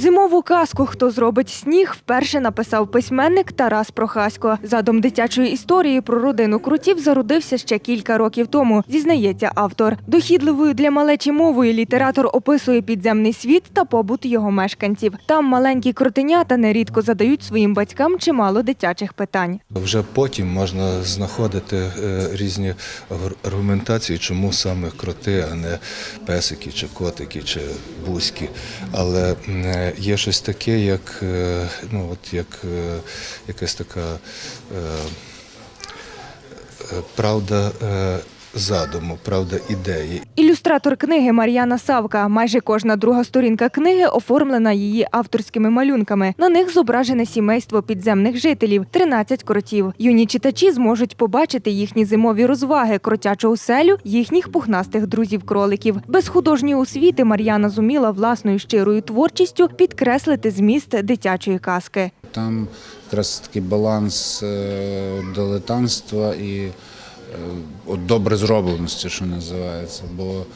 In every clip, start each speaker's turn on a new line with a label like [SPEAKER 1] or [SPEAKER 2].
[SPEAKER 1] Зимову казку Хто зробить сніг вперше написав письменник Тарас Прохасько. Задум дитячої історії про родину крутів зародився ще кілька років тому, зізнається автор. Дохідливою для малечі мовою літератор описує підземний світ та побут його мешканців. Там маленькі крутенята нерідко задають своїм батькам чимало дитячих питань.
[SPEAKER 2] Вже потім можна знаходити е, різні арг- аргументації, чому саме кроти, а не песики, чи котики, чи бузьки. Але е, є щось таке, як, е, ну, от як е, якась така е, правда задуму, правда ідеї.
[SPEAKER 1] Ілюстратор книги Мар'яна Савка. Майже кожна друга сторінка книги оформлена її авторськими малюнками. На них зображене сімейство підземних жителів 13 кротів. Юні читачі зможуть побачити їхні зимові розваги, кротячу оселю, їхніх пухнастих друзів-кроликів. Без художньої освіти Мар'яна зуміла власною щирою творчістю підкреслити зміст дитячої казки.
[SPEAKER 3] Там якраз такий баланс е, дилетантства і от добре зробленості, що називається. Бо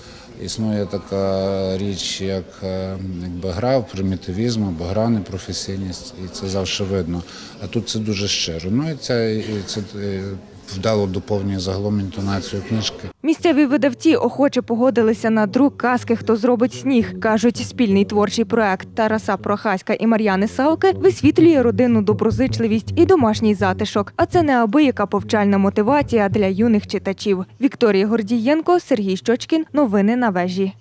[SPEAKER 3] існує така річ, як е, якби гра в примітивізм або гра непрофесійність, і це завжди видно. А тут це дуже щиро. Ну і це, і це е, вдало доповнює загалом інтонацію книжки.
[SPEAKER 1] Місцеві видавці охоче погодилися на друк казки Хто зробить сніг. кажуть, спільний творчий проект Тараса Прохаська і Мар'яни Савки висвітлює родинну доброзичливість і домашній затишок. А це неабияка повчальна мотивація для юних читачів. Вікторія Гордієнко, Сергій Щочкін. Новини на вежі.